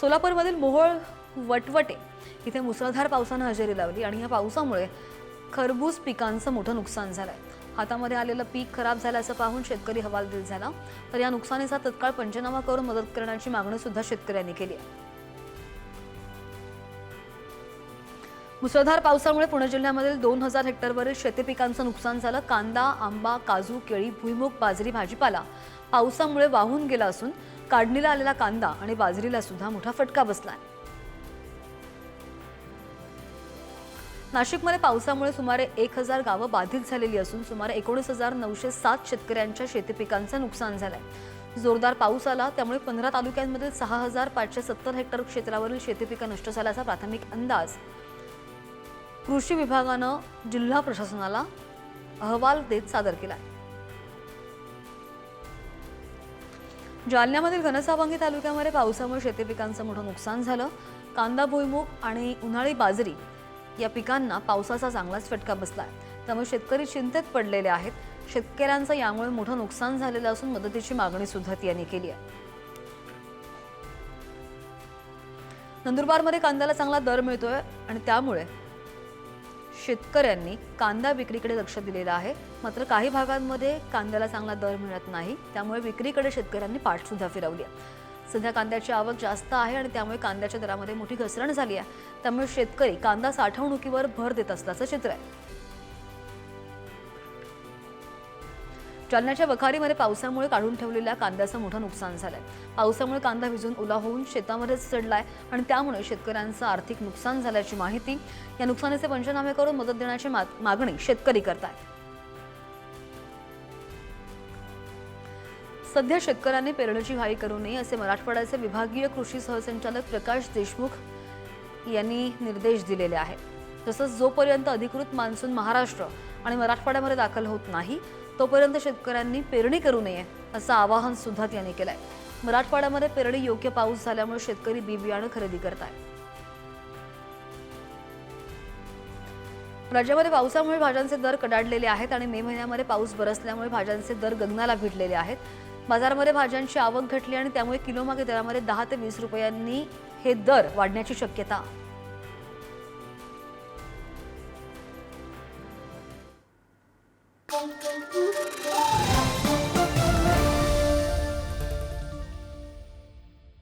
सोलापूरमधील मोहोळ वटवटे इथे मुसळधार पावसानं हजेरी लावली आणि या पावसामुळे खरबूज पिकांचं मोठं नुकसान झालंय. हातामध्ये आलेलं पीक खराब झाल्याचं पाहून शेतकरी हवालदिल झाला. तर या नुकसानीचा तत्काळ पंचनामा करून मदत करण्याची मागणी सुद्धा शेतकऱ्यांनी केली आहे. मुसळधार पावसामुळे पुणे जिल्ह्यामधील दोन हजार हेक्टरवरील शेती पिकांचं नुकसान झालं. कांदा आंबा काजू केळी भुईमुग बाजरी भाजीपाला पावसामुळे वाहून गेला असून काढणीला आलेला कांदा आणि बाजरीला सुद्धा मोठा फटका बसलाय. नाशिकमध्ये पावसामुळे सुमारे एक हजार गावं बाधित झालेली असून सुमारे एकोणीस हजार नऊशे सात शेतकऱ्यांच्या शेती पिकांचं नुकसान झालंय. जोरदार पाऊस आला त्यामुळे पंधरा तालुक्यांमधील सहा हजार पाचशे सत्तर हेक्टर क्षेत्रावरील शेती पिकं नष्ट झाल्याचा प्राथमिक अंदाज. कृषी विभागानं जिल्हा प्रशासनाला अहवाल देत सादर केला जालन्यामधील घनसावंगी तालुक्यामध्ये पावसामुळे शेती पिकांचं मोठं नुकसान झालं. कांदा भुईमूग आणि उन्हाळी बाजरी या पिकांना पावसाचा चांगलाच फटका बसलाय. त्यामुळे शेतकरी चिंतेत पडलेले आहेत. शेतकऱ्यांचं यामुळे मोठं नुकसान झालेलं असून मदतीची मागणी सुद्धा यांनी केली आहे. नंदुरबारमध्ये कांद्याला चांगला दर मिळतोय आणि त्यामुळे शेतकऱ्यांनी कांदा विक्रीकडे लक्ष दिलेलं आहे. मात्र काही भागांमध्ये कांद्याला चांगला दर मिळत नाही. त्यामुळे विक्रीकडे शेतकऱ्यांनी पाठसुद्धा फिरवली आहे. सध्या कांद्याची आवक जास्त आहे आणि त्यामुळे कांद्याच्या दरामध्ये मोठी घसरण झाली आहे. त्यामुळे शेतकरी कांदा साठवणुकीवर भर देत असल्याचं चित्र आहे. जालन्याच्या वखारीमध्ये पावसामुळे काढून ठेवलेल्या कांद्याचं मोठं नुकसान झालंय. पावसामुळे कांदा भिजून ओला होऊन शेतामध्येच चढलाय आणि त्यामुळे शेतकऱ्यांचं आर्थिक नुकसान झाल्याची माहिती या नुकसानीचे पंचनामे करून मदत देण्याची मागणी शेतकरी करतायत. सध्या शेतकऱ्यांनी पेरणीची घाई करू नये असे मराठवाड्याचे विभागीय कृषी सहसंचालक प्रकाश देशमुख यांनी निर्देश दिलेले आहेत. तसंच जोपर्यंत अधिकृत मान्सून महाराष्ट्र आणि मराठवाड्यामध्ये दाखल होत नाही तोपर्यंत शेतकऱ्यांनी पेरणी करू नये असं आवाहन सुद्धा त्यांनी केलंय. मराठवाड्यामध्ये पेरणी योग्य पाऊस झाल्यामुळे शेतकरी बी बियाणं खरेदी करतायत. राज्यामध्ये पावसामुळे भाज्यांचे दर कडाडलेले आहेत आणि मे महिन्यामध्ये पाऊस बरसल्यामुळे भाज्यांचे दर गगनाला भिडलेले आहेत. बाजारामध्ये भाज्यांची आवक घटली आणि त्यामुळे किलोमागे दरामध्ये दहा ते वीस रुपयांनी हे दर वाढण्याची शक्यता